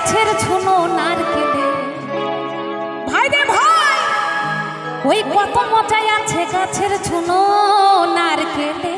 গাছের ঝুনো নারকেলে। ভাই রে ভাই ওই কত মজাই আছে গাছের ঝুনো নারকেলে।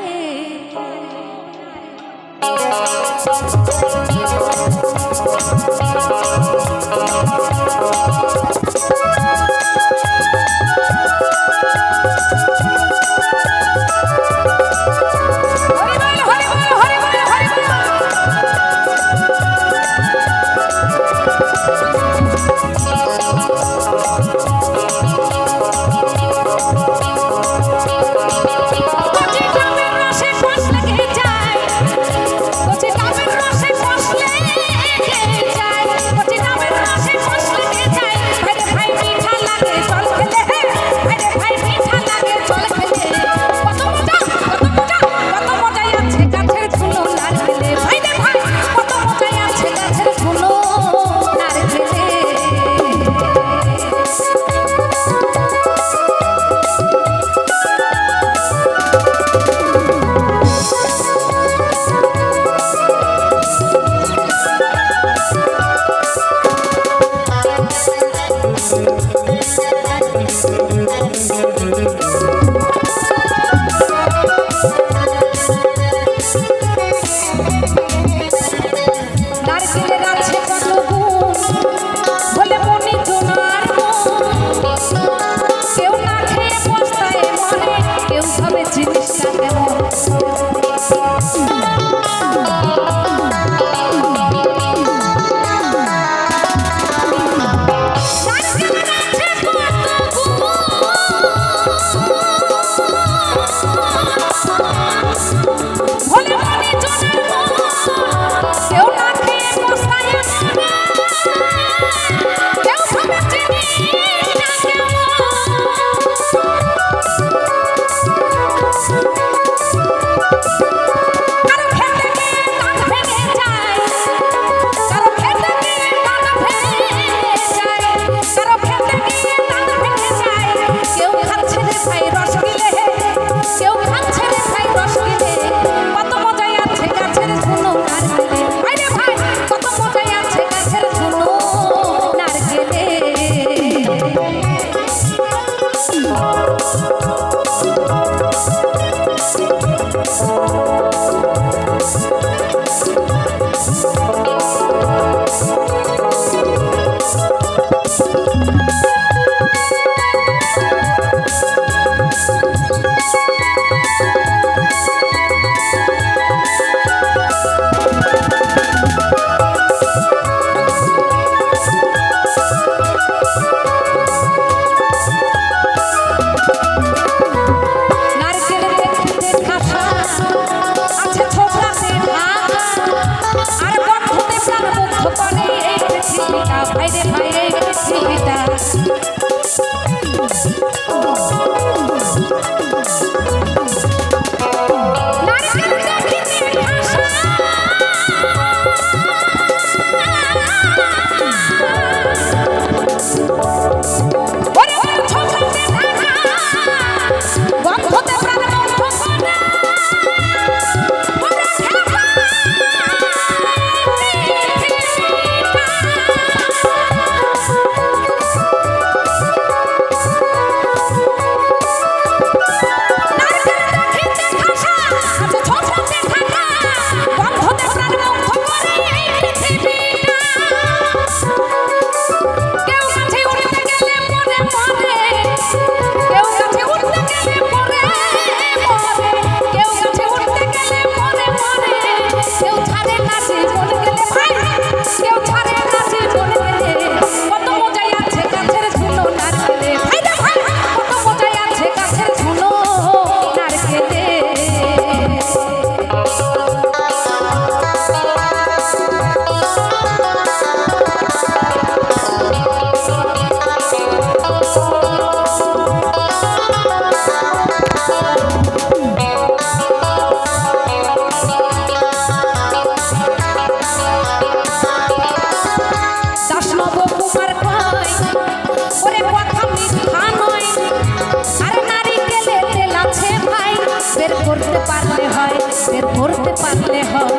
বের করতে পারলে হয় বের করতে পারলে হয়।